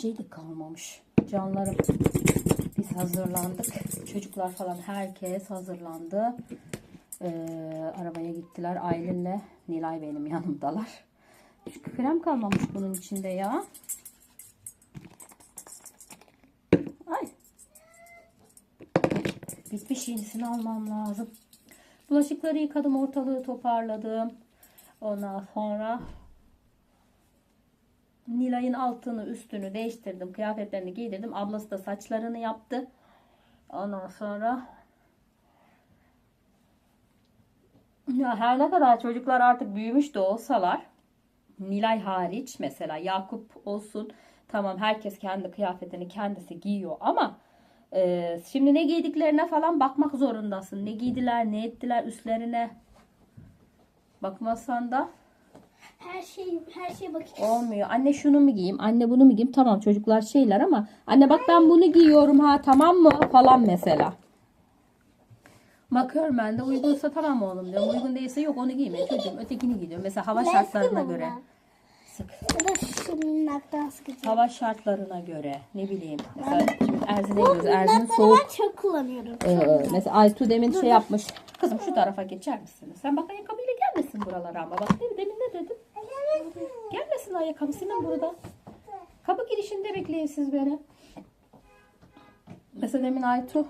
şey de kalmamış. Canlarım biz hazırlandık. Çocuklar falan herkes hazırlandı. Ee, arabaya gittiler. Aylin'le Nilay benim yanımdalar. Çünkü krem kalmamış bunun içinde ya. Ay. Bitmiş yenisini almam lazım. Bulaşıkları yıkadım, ortalığı toparladım. Ondan sonra Nilay'ın altını üstünü değiştirdim. Kıyafetlerini giydirdim. Ablası da saçlarını yaptı. Ondan sonra ya her ne kadar çocuklar artık büyümüş de olsalar Nilay hariç mesela Yakup olsun tamam herkes kendi kıyafetini kendisi giyiyor ama e, şimdi ne giydiklerine falan bakmak zorundasın. Ne giydiler, ne ettiler üstlerine. Bakmazsan da Her şey her şeye bakacağız. Olmuyor. Anne şunu mu giyeyim? Anne bunu mu giyeyim? Tamam çocuklar şeyler ama anne bak ben bunu giyiyorum ha tamam mı? Falan mesela. Bakıyorum ben de uygunsa tamam oğlum diyorum. Uygun değilse yok onu giyme çocuğum. Ötekini giyiyorum. Mesela hava şartlarına göre. Sık. Ya da şunun naktan sıkacağım. Hava şartlarına göre ne bileyim. Mesela şimdi Erzin'e gidiyoruz. Erzin soğuk. Ben çok kullanıyorum. Ee, mesela Aytu demin şey yapmış. Kızım şu tarafa geçer misin? Sen bak ayakkabıyla gelmesin buralara ama. Bak demin, demin ne dedim? Gelmesin ayakkabı senin burada. Kapı girişinde bekleyin siz beni. Mesela demin Aytu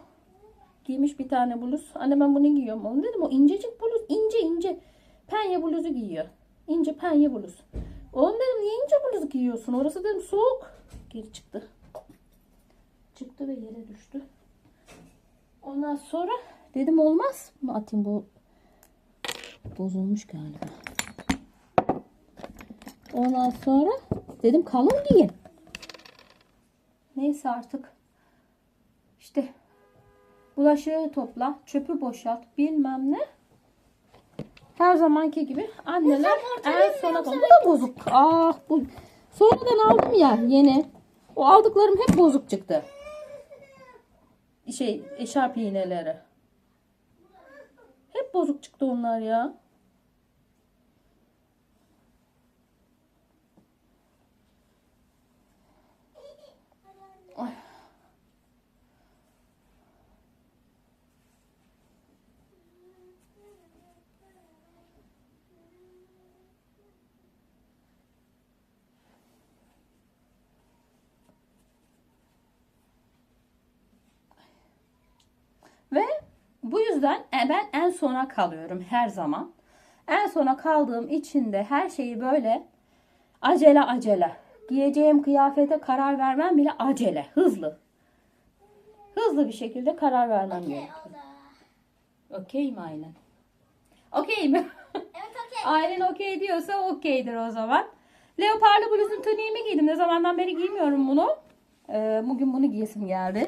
giymiş bir tane bluz. Anne ben bunu giyiyorum. Onu dedim o incecik bluz. ince ince. Penye bluzu giyiyor. İnce penye bluz. Oğlum dedim niye ince bluz giyiyorsun? Orası dedim soğuk. Geri çıktı. Çıktı ve yere düştü. Ondan sonra dedim olmaz mı atayım bu bozulmuş galiba. Ondan sonra dedim kalın giyin. Neyse artık işte bulaşığı topla, çöpü boşalt, bilmem ne. Her zamanki gibi anneler en sona kalın. Bu da bozuk. Ah bu sonradan aldım ya yeni. O aldıklarım hep bozuk çıktı şey eşarp iğneleri. Hep bozuk çıktı onlar ya. Ve bu yüzden e, ben en sona kalıyorum her zaman. En sona kaldığım için de her şeyi böyle acele acele. Giyeceğim kıyafete karar vermem bile acele, hızlı. Hızlı bir şekilde karar vermem gerekiyor. Okey mi Aynen? Okey mi? Evet okey. Aynen okey diyorsa okeydir o zaman. Leoparlı bluzun tuniğimi giydim. Ne zamandan beri giymiyorum bunu. Ee, bugün bunu giyesim geldi.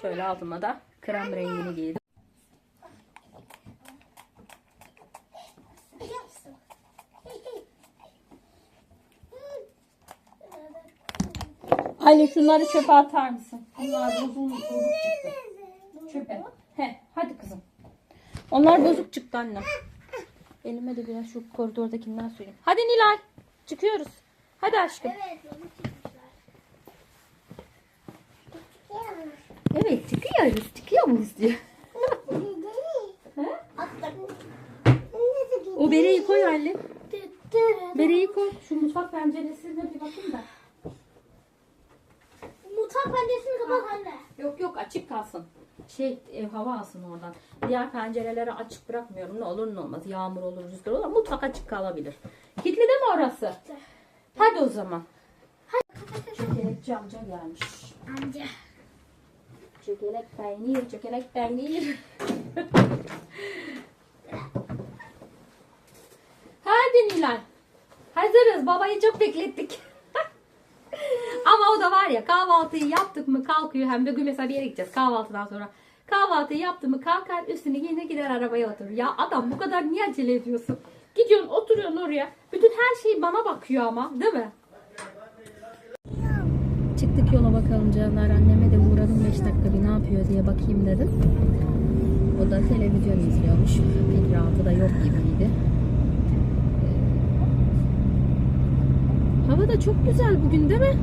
Şöyle altıma da krem rengini giydim. Aynen şunları çöpe atar mısın? Bunlar bozulmuş, bozuk çıktı. Çöpe. He, hadi kızım. Onlar bozuk çıktı annem. Elime de biraz şu koridordakinden süreyim. Hadi Nilay. Çıkıyoruz. Hadi aşkım. Evet onu çıkmışlar. Evet çıkıyoruz. Çıkıyor muyuz diyor. O bereyi koy anne. Bereyi koy. Şu mutfak penceresine bir bakayım da. Mutfak penceresini kapat anne. Yok yok açık kalsın. Şey ev hava alsın oradan. Diğer pencereleri açık bırakmıyorum. Ne olur ne olmaz. Yağmur olur, rüzgar olur. Mutfak açık kalabilir. Kilitli değil mi orası? Hadi o zaman. Çökelekçi amca gelmiş. Amca. Çökelek peynir, çökelek peynir. Hadi Nilay. Hazırız. Babayı çok beklettik. Ama o da var ya kahvaltıyı yaptık mı kalkıyor. Hem de gün mesela bir yere gideceğiz kahvaltıdan sonra. Kahvaltıyı yaptı mı kalkar üstünü giyinir gider arabaya oturur. Ya adam bu kadar niye acele ediyorsun? Gidiyorsun oturuyorsun oraya. Bütün her şey bana bakıyor ama değil mi? Çıktık yola bakalım canlar. Anneme de uğradım 5 dakika bir ne yapıyor diye bakayım dedim. O da televizyon izliyormuş. Pek rahatı da yok gibiydi. Hava da çok güzel bugün değil mi?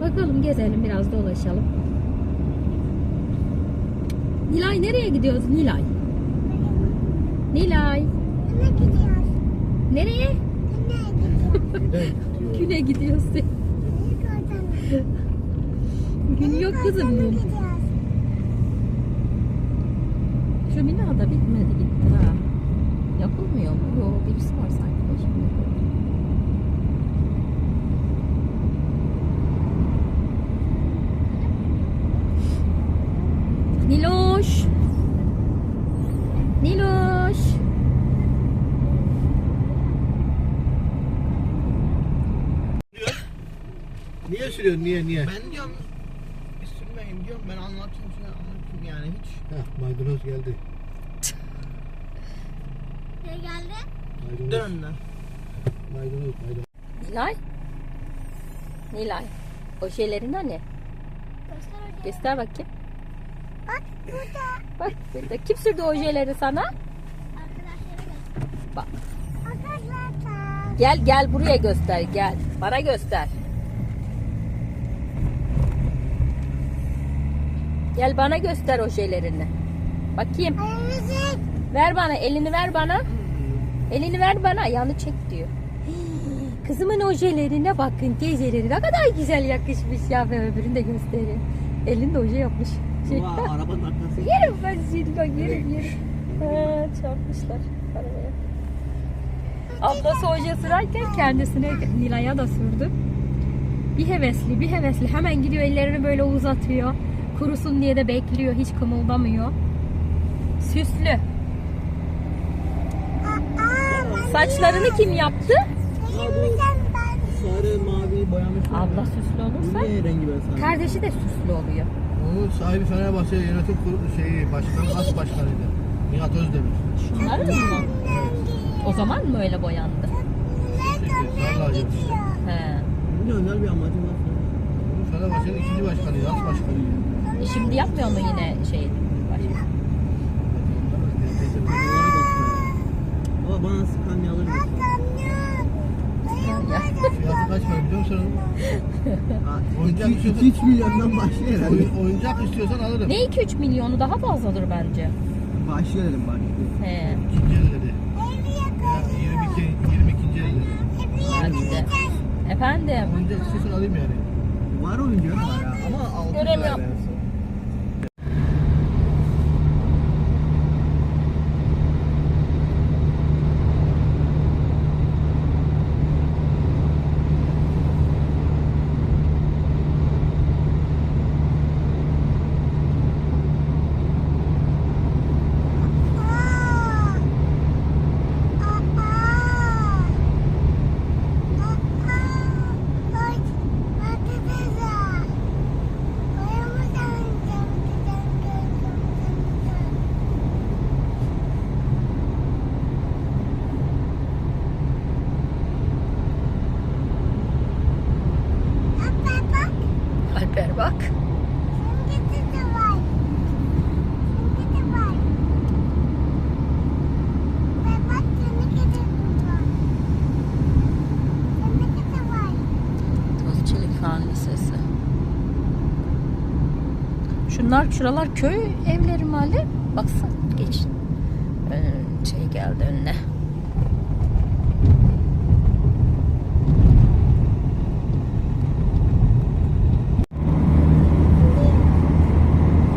Bakalım gezelim biraz dolaşalım. Nilay nereye gidiyoruz Nilay? Nilay Ne gidiyoruz? nereye? Ne gidiyoruz? Güne gidiyoruz. De. Gün yok kızım gün. Şu bina da bitmedi gitti ha. Yapılmıyor mu? Yok birisi var sanki başımda. Niloş. Niloş. Niye sürüyorsun? Niye niye? Ben diyorum sürmeyin diyorum ben anlatayım şunu anlatayım yani hiç. Heh, maydanoz geldi. Ne geldi? Maydanoz. Dön lan. Maydanoz, maydanoz. Nilay. Nilay. O şeylerin ne? Göster. Göster bakayım. Bak burada. Bak burada. Kim sürdü ojeleri sana? Bak. Arkadaşlar. Gel gel buraya göster gel. Bana göster. Gel bana göster ojelerini. Bakayım. Ver bana elini ver bana. Elini ver bana ayağını çek diyor. Kızımın ojelerine bakın teyzeleri ne kadar güzel yakışmış ya ve öbürünü de göstereyim. Elinde oje yapmış. Ulan arabanın arkası. Yerim ben bak yerim yerim. Ha, çarpmışlar arabaya. Ablası oje sürerken kendisine Nilay'a da sürdü. Bir hevesli bir hevesli hemen gidiyor ellerini böyle uzatıyor. Kurusun diye de bekliyor hiç kımıldamıyor. Süslü. Saçlarını kim yaptı? Sarı mavi boyamış. Abla süslü olursa Ne rengi ben sana? kardeşi de süslü oluyor. Onun sahibi Fenerbahçe yönetim kurulu şeyi başkanı, as başkanıydı. Nihat Özdemir. Şunları mı? O zaman mı öyle boyandı? Vallahi işte. He. Ne öner bir amacım var. Onun Fenerbahçe'nin ikinci başkanıydı, as başkanıydı. E şimdi yapmıyor mu yine şey? Baba bana Scania alır mısın? Ya. Fiyatı kaç para biliyor musun? Oyuncak 2-3 istiyorsan, milyondan başlıyor herhalde. oyun, oyuncak istiyorsan alırım. Ne 2-3 milyonu daha fazladır bence. Başlıyor dedim başlıyor. He. İkinci elleri. Ya 22, 22. elleri. Hadi de. Efendim. Oyuncak istiyorsan alayım yani. Var oyuncu var ya ama 6 Göremiyorum. Şunlar şuralar köy evleri Ali? Baksana geç. Ön, şey geldi önüne.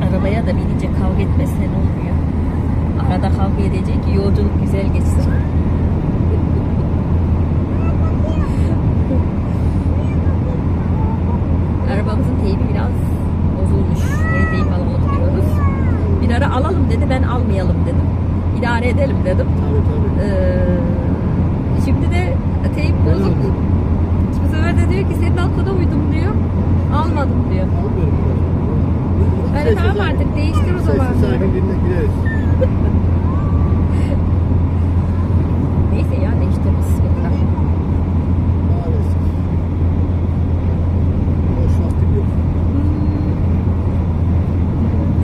Arabaya da binince kavga etmesen olmuyor. Arada kavga edecek ki yolculuk güzel geçsin. Arabamızın teybi biraz bozulmuş. Yeni teyip alıp oturuyoruz. Bir ara alalım dedi ben almayalım dedim. İdare edelim dedim. Tabii tabii. Ee, şimdi de teyip bozuk. Bu sefer de diyor ki senin aklına uydum diyor. Almadım diyor. Almıyorum de tamam artık değiştir o zaman. Sessiz diyorum. sakinliğine gideriz. Neyse ya değiştiririz. Bismillah. Maalesef. Boş vaktim yok.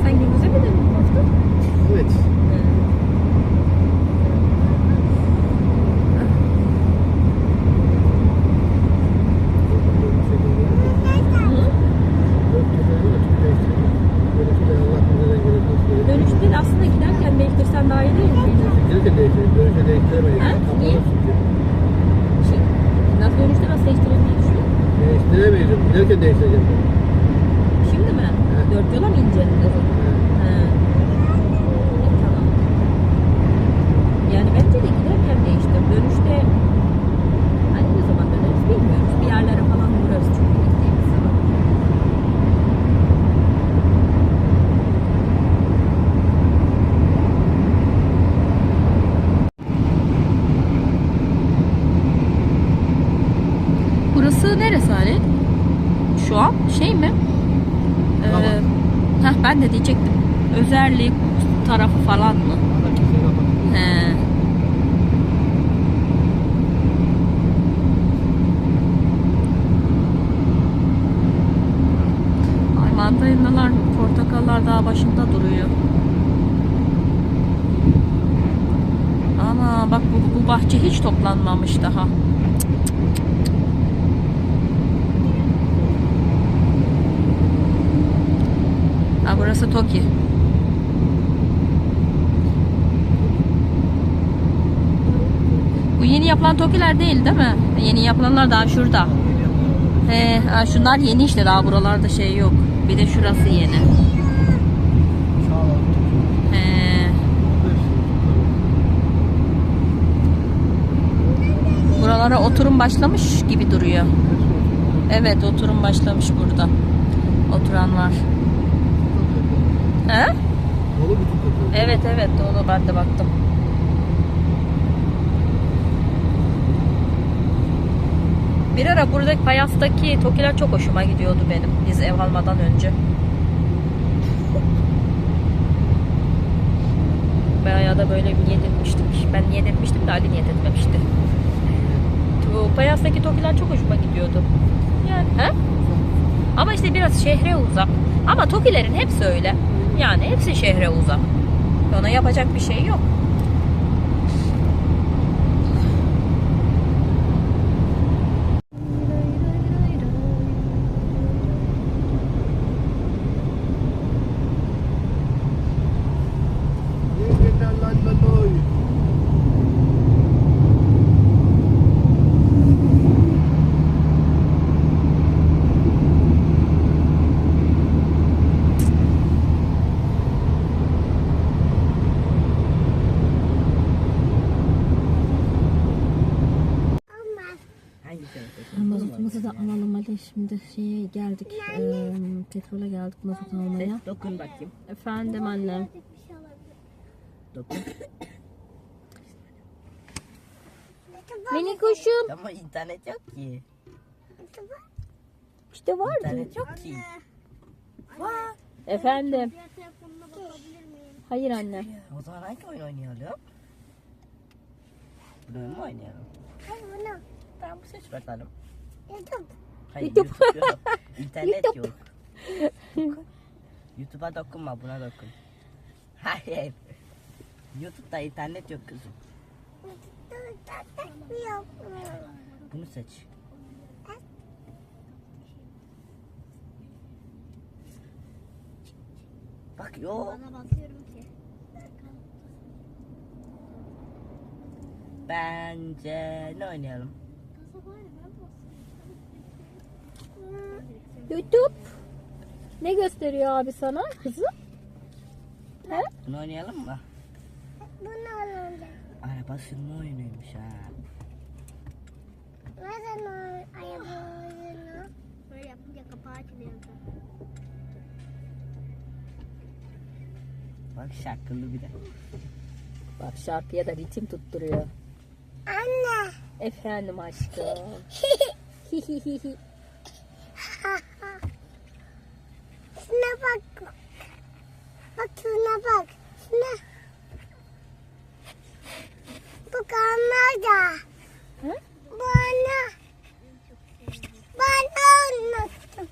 Sen gündüze mi dönüp baktın? Evet. Hı? Giderken değiştireceğim. Şimdi mi? Dört yola mı ineceksin o zaman? He. E, tamam. Yani bence de giderken değiştir. Dönüşte hani ne zaman döneriz bilmiyoruz. Bir yerlere falan uğrarız çünkü gittiğimiz zaman. Burası neresi Ali? Şu an şey mi? Ee, Tamam. heh, ben de diyecektim. Özellik tarafı falan mı? He. Ay mandalinalar, portakallar daha başında duruyor. Ama bak bu, bu bahçe hiç toplanmamış daha. Burası Toki. Bu yeni yapılan Tokiler değil değil mi? Yeni yapılanlar daha şurada. He, ha, şunlar yeni işte daha buralarda şey yok. Bir de şurası yeni. He. Buralara oturum başlamış gibi duruyor. Evet oturum başlamış burada. Oturan var. He? Dolu bütün köprü. Evet evet onu ben de baktım. Bir ara buradaki Payas'taki tokiler çok hoşuma gidiyordu benim. Biz ev almadan önce. Bayağı da böyle bir yedirmiştik. Ben niyet etmiştim de Ali niyet etmemişti. Bu Payas'taki tokiler çok hoşuma gidiyordu. Yani he? Ama işte biraz şehre uzak. Ama tokilerin hepsi öyle. Yani hepsi şehre uzak. Ona yapacak bir şey yok. Olmaz. Mazotumuzu da alalım hadi şimdi şeye geldik. eee, petrole geldik mazot almaya. Dokun bakayım. Efendim annem. Dokun. Mini kuşum. Ama internet yok ki. İşte vardı. İnternet yok ki. Var. Efendim. Diğer telefonuna bakabilir miyim? Hayır anne. O zaman hangi oyun oynayalım? Bu oyun mu oynayalım? Hayır bunu. Tamam seç bakalım. YouTube. Hayır YouTube. YouTube, yok. İnternet YouTube. yok. YouTube'a dokunma buna dokun. Hayır. YouTube'da internet yok kızım. Bunu seç. Bak yok. Bana bakıyorum ki. Bence ne oynayalım? YouTube. Ne gösteriyor abi sana kızım? He? Bunu oynayalım mı? Bunu alalım. Araba sürme oyunuymuş ha. Nereden o araba oyunu? Böyle yapınca kapağı açılıyor. Bak şarkılı bir de. Bak şarkıya da ritim tutturuyor. Anne. Efendim aşkım. Hihihihi. Şuna bak. Bak şuna bak. Şuna. Bu kanada. Hı? Bana. Bana unuttum.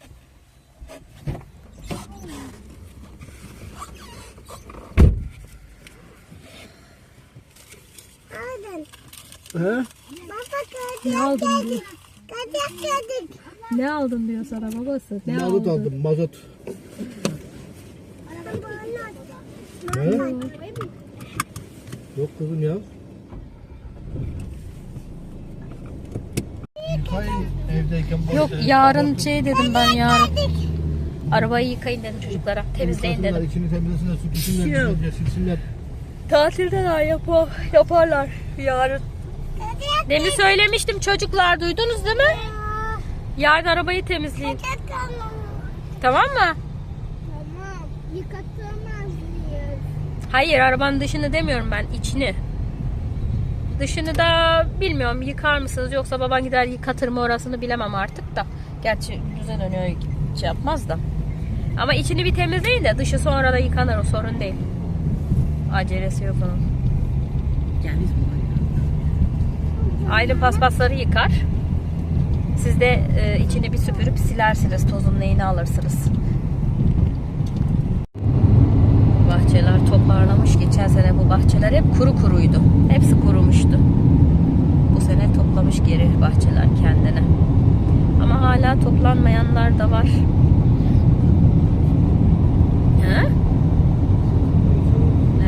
Aldın. He? Baba ne kaçak aldın diyor. geldik. Ne aldın diyor sana babası. Ne Mazot aldın? aldım mazot. He? Yok kızım ya. yıkayın evdeyken. boş Yok yarın Kapatın. şey dedim ben yarın. Arabayı yıkayın dedim çocuklara. Temizleyin Yıkasınlar, dedim. İçini temizlesinler, süpürsünler, Yok. güzelce silsinler. Tatilde daha yapar, yaparlar yarın. Demin söylemiştim çocuklar duydunuz değil mi? Yarın arabayı temizleyin. Tamam mı? Yıkatamaz mıyız? Hayır arabanın dışını demiyorum ben içini. Dışını da bilmiyorum yıkar mısınız yoksa baban gider yıkatır mı orasını bilemem artık da. Gerçi düzen önüne şey yapmaz da. Ama içini bir temizleyin de dışı sonra da yıkanır o sorun değil. Acelesi yok onun. Gel biz buraya. Aylin paspasları yıkar. Siz de e, içini bir süpürüp silersiniz. Tozun neyini alırsınız. Bahçeler toparlamış. Geçen sene bu bahçeler hep kuru kuruydu. Hepsi kurumuştu. Bu sene toplamış geri bahçeler kendine. Ama hala toplanmayanlar da var. Ha?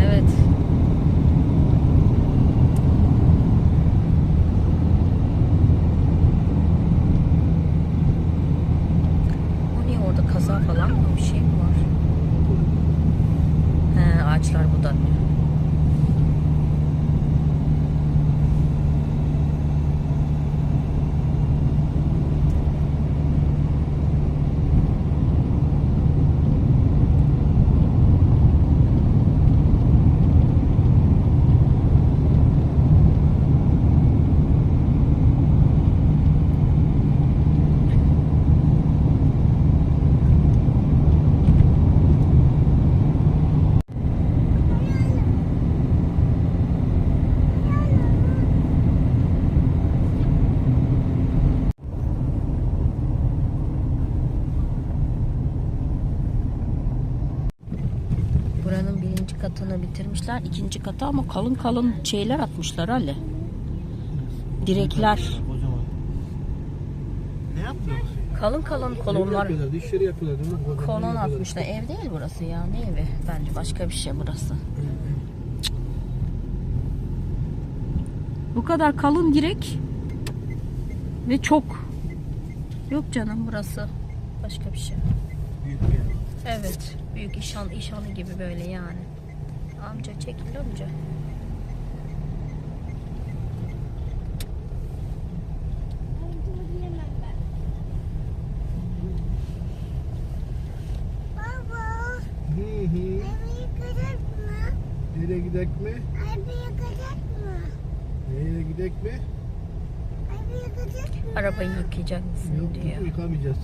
Evet. O niye orada kaza falan mı bir şey mi var? He ağaçlar budanıyor. Buranın birinci bitirmişler. ikinci katı ama kalın kalın şeyler atmışlar Ali. Direkler. Ne yapıyorlar? Kalın kalın kolonlar. dışarı yapıyorlar değil mi? Kolon atmışlar. Ev değil burası ya. Ne evi? Bence başka bir şey burası. Bu kadar kalın direk ve çok. Yok canım burası. Başka bir şey. Büyük bir yer. Evet. Büyük işhan, işhanı gibi böyle yani. Amca çekil amca. Nereye gidek mi? Evi yıkacak mı? Nereye gidek mi? Evi yıkacak mı? Arabayı yıkayacak mısın Yok, diyor. yıkamayacağız.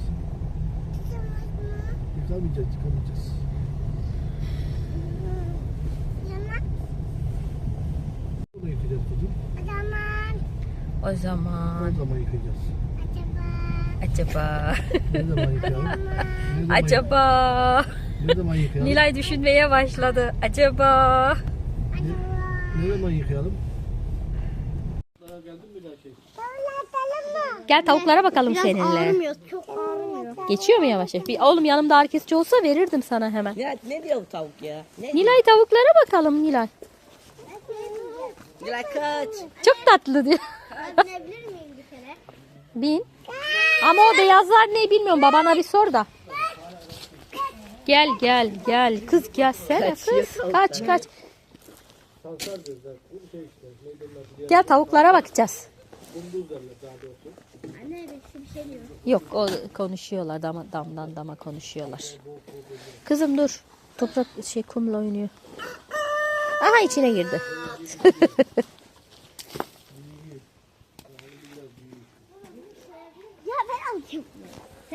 Yıkamaz mı? Yıkamayacağız, yıkamayacağız. Yanak. Bunu yıkayacağız kızım. O zaman O zaman O zaman yıkayacağız. acaba acaba Ne zaman yıkayalım? Ne zaman, acaba Ne zaman yıkayalım? Nilay düşünmeye başladı. Acaba Ne zaman yıkayalım? Geldin mi şey? Gel tavuklara bakalım Biraz seninle. ağrımıyor, çok ağrımıyor. Geçiyor mu yavaş yavaş? Bir, oğlum yanımda ağrı kesici olsa verirdim sana hemen. Ya ne diyor bu tavuk ya? Ne? Nilay tavuklara bakalım Nilay. Gel kaç. Çok tatlı diyor. Binebilir miyim bir kere? Bin. Ama o beyazlar ne bilmiyorum. Babana bir sor da. Gel gel gel. Kız gelsene kız. Kaç kaç. Gel tavuklara bakacağız. Anne birisi bir şey. Yok o konuşuyorlar dama, damdan dama konuşuyorlar. Kızım dur. Toprak şey kumla oynuyor. Aha içine girdi. Ya ben alacağım.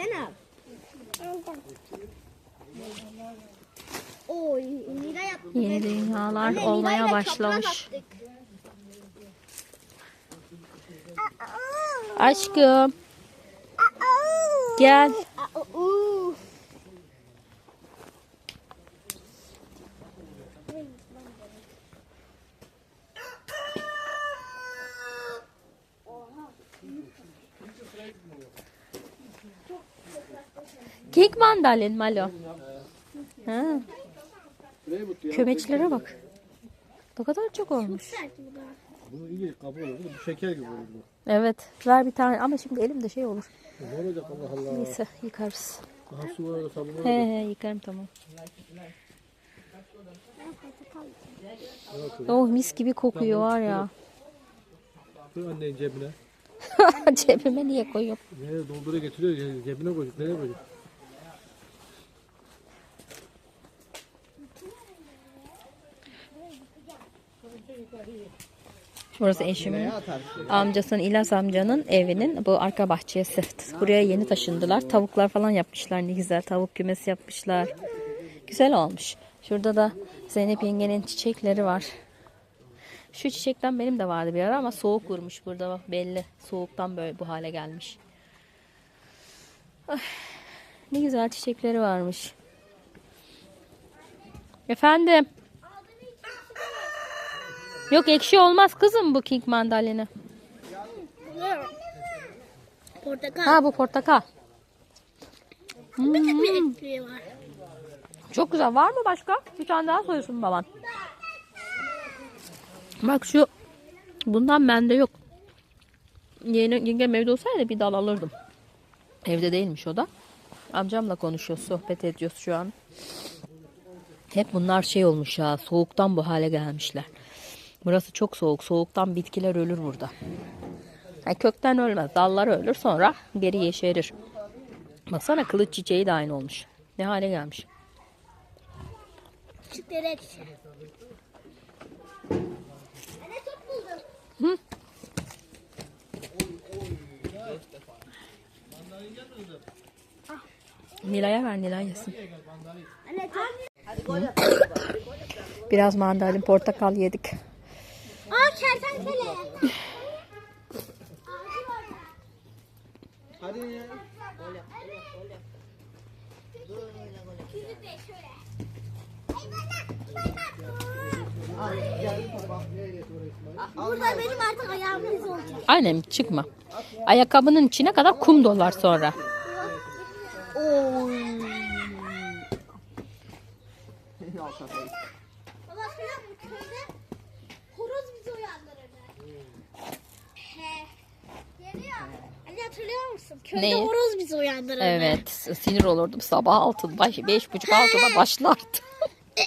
Sen al. Oy, Nida yaptı. Yeni dünyalar Anne, olmaya başlamış. çapraz attık. Aşkım gel. Aa. King mandalin malo. Ha, kömeçlere bak. Ne kadar çok olmuş. Bunu iyi kabul olur. Bu şeker gibi olur. Evet. Ver bir tane ama şimdi elimde şey olur. Ne olacak Allah Allah. Neyse yıkarız. Daha su var, sabun var. He he yıkarım tamam. Oh mis gibi kokuyor var ya. Koy annenin cebine. Cebime niye koyuyorum? Nereye dolduruyor getiriyor cebine koyacak. Nereye koyacak? Burası eşimin amcasının İlyas amcanın evinin bu arka bahçesi. Buraya yeni taşındılar. Tavuklar falan yapmışlar ne güzel. Tavuk kümesi yapmışlar. Güzel olmuş. Şurada da Zeynep yengenin çiçekleri var. Şu çiçekten benim de vardı bir ara ama soğuk vurmuş burada bak belli. Soğuktan böyle bu hale gelmiş. Ay, ne güzel çiçekleri varmış. Efendim. Yok ekşi olmaz kızım bu king mandalina. Portakal. Ha bu portakal. Bir tek bir ekmeği var. Çok güzel. Var mı başka? Bir tane daha soyusun baban. Bak şu bundan bende yok. Yeni, yengem evde olsaydı bir dal alırdım. Evde değilmiş o da. Amcamla konuşuyoruz, sohbet ediyoruz şu an. Hep bunlar şey olmuş ya, soğuktan bu hale gelmişler. Burası çok soğuk, soğuktan bitkiler ölür burada. Yani kökten ölmez, dalları ölür sonra geri yeşerir. Baksana kılıç çiçeği de aynı olmuş. Ne hale gelmiş. Küçükleri ekşi. Anne top buldum. Nilay'a ver, Nilay yesin. Biraz mandalin, portakal yedik. Aa kertenkele. Hadi ya. Burada benim artık ayağımın izi olacak. Aynen çıkma. Ayakkabının içine kadar kum dolar sonra. Evet sinir olurdum sabah altı, baş, beş buçuk altıda başlardı.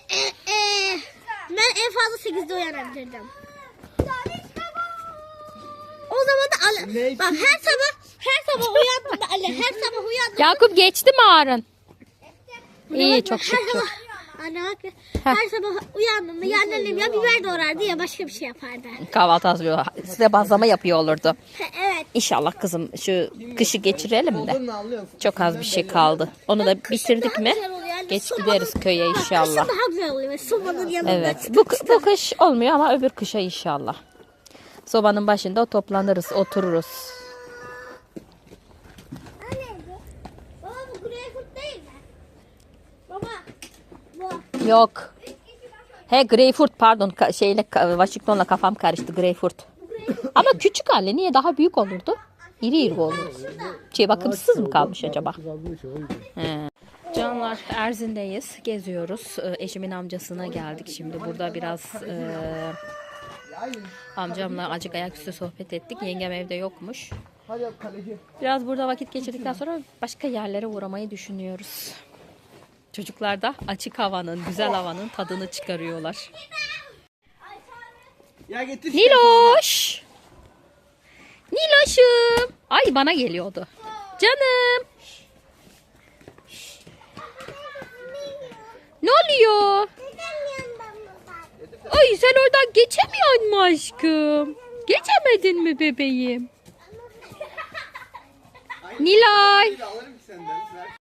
Ben en fazla 8'de uyanabilirdim. O zaman da Ali, bak her sabah her sabah uyandığımda Ali her sabah uyandım. Yakup geçti mi Arın? İyi çok şükür. Anne bak her sabah uyandığımda ya annem ya biber doğrardı ya başka bir şey yapardı. Kahvaltı hazırlıyor. Size bazlama yapıyor olurdu. Evet. İnşallah kızım şu kışı geçirelim de. Çok az bir şey kaldı. Onu da bitirdik mi? Geç gideriz köye inşallah. Kışın daha güzel oluyor. Sobanın yanında. Evet. Bu, bu kış olmuyor ama öbür kışa inşallah. Sobanın başında toplanırız, otururuz. Anne, Baba bu greyfurt değil mi? Baba. Bu. Yok. He greyfurt pardon Ka- şeyle ka- Washington'la kafam karıştı greyfurt. Ama küçük hali niye daha büyük olurdu? İri iri olurdu. Şey bakımsız mı kalmış acaba? Kızardığı için o yüzden. He. Canlar Erzin'deyiz. Geziyoruz. Ee, Eşimin amcasına geldik şimdi. Burada biraz e, amcamla acık ayaküstü sohbet ettik. Yengem evde yokmuş. Hadi kaleci. Biraz burada vakit geçirdikten sonra başka yerlere uğramayı düşünüyoruz. Çocuklar da açık havanın, güzel havanın tadını çıkarıyorlar. Ya getir. Niloş! Niloş'um! Ay bana geliyordu. Canım! Ne oluyor? Ay sen oradan geçemiyor mu aşkım? Geçemedin mi bebeğim? Nilay!